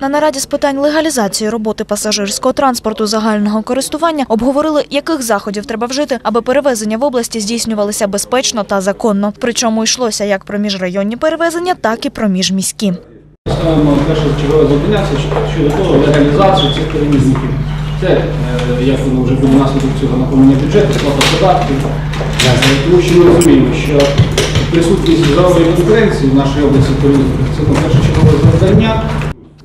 На нараді з питань легалізації роботи пасажирського транспорту загального користування обговорили, яких заходів треба вжити, аби перевезення в області здійснювалися безпечно та законно. Причому йшлося як про міжрайонні перевезення, так і про міжміські. Ставимо перше чергове зупинятися щодо того легалізації цих перевізників. Це е, як воно вже буде наслідок цього наповнення бюджету, сплата податків. Тому що ми розуміємо, що присутність здорової конкуренції в нашій області перевізників це ну, першочергове завдання.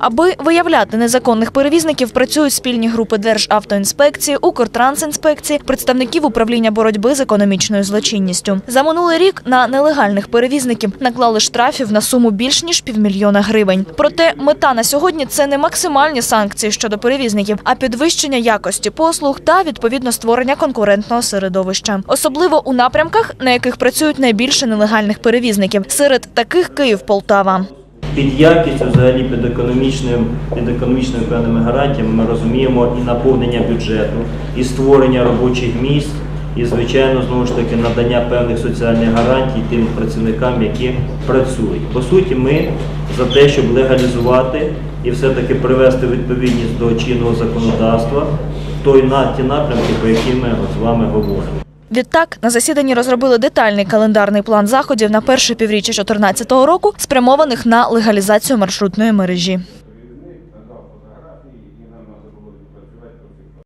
Аби виявляти незаконних перевізників, працюють спільні групи Державтоінспекції, Укртрансінспекції, представників управління боротьби з економічною злочинністю. За минулий рік на нелегальних перевізників наклали штрафів на суму більш ніж півмільйона гривень. Проте мета на сьогодні це не максимальні санкції щодо перевізників, а підвищення якості послуг та відповідно створення конкурентного середовища, особливо у напрямках, на яких працюють найбільше нелегальних перевізників. Серед таких Київ, Полтава. Під якістю, взагалі під економічним, під економічними певними гарантіями ми розуміємо і наповнення бюджету, і створення робочих місць, і, звичайно, знову ж таки надання певних соціальних гарантій тим працівникам, які працюють. По суті, ми за те, щоб легалізувати і все-таки привести відповідність до чинного законодавства той на ті напрямки, про які ми з вами говоримо. Відтак на засіданні розробили детальний календарний план заходів на перше півріччя 2014 року, спрямованих на легалізацію маршрутної мережі.